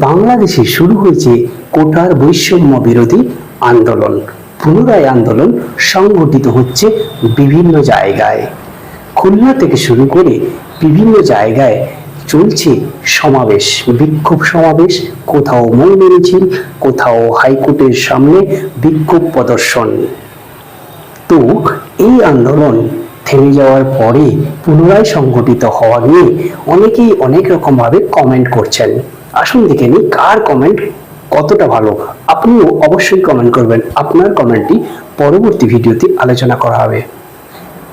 বাংলাদেশে শুরু হয়েছে কোটার বৈষম্য বিরোধী আন্দোলন। পুনরায় আন্দোলন সংগঠিত হচ্ছে বিভিন্ন জায়গায়। খুলনা থেকে শুরু করে বিভিন্ন জায়গায় চলছে সমাবেশ, বিক্ষোভ সমাবেশ। কোথাও মৌন মিছিল, কোথাও হাইকোর্টের সামনে বিক্ষোভ প্রদর্শন। তো এই আন্দোলন থেমে যাওয়ার পরে পুনরায় সংগঠিত হওয়া নিয়ে অনেকেই অনেক রকমভাবে কমেন্ট করছেন। আসুন দেখে নিই কার কমেন্ট কতটা ভালো। আপনিও অবশ্যই কমেন্ট করবেন, আপনার কমেন্টটি পরবর্তী ভিডিওতে আলোচনা করা হবে।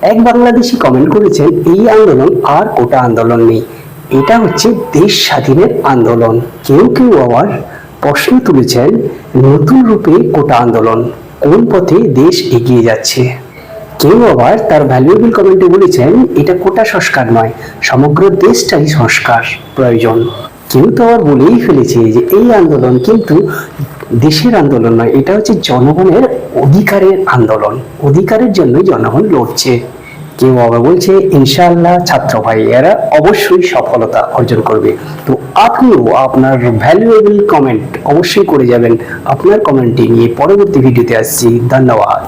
এক বাংলাদেশি কমেন্ট করেছেন, এই আন্দোলন আর কোটা আন্দোলন নেই, এটা হচ্ছে দেশ স্বাধীনের আন্দোলন। কেউ কেউ আবার প্রশ্ন তুলেছেন, নতুন রূপে কোটা আন্দোলন কোন পথে দেশ এগিয়ে যাচ্ছে? কেউ আবার তার ভ্যালুয়েবল কমেন্টে বলেছেন, এটা কোটা সংস্কার নয়, সমগ্র দেশটাই সংস্কার প্রয়োজন। কেউ তো আবার বলেই ফেলেছে যে এই আন্দোলন কিন্তু দেশের আন্দোলন নয়, এটা হচ্ছে জনগণের অধিকারের আন্দোলন। অধিকারের জন্যই জনগণ লড়ছে। কেউ আবার বলছে, ইনশাআল্লাহ ছাত্র ভাই, এরা অবশ্যই সফলতা অর্জন করবে। তো আপনিও আপনার ভ্যালুয়েবল কমেন্ট অবশ্যই করে যাবেন। আপনার কমেন্টটি নিয়ে পরবর্তী ভিডিওতে আসছি। ধন্যবাদ।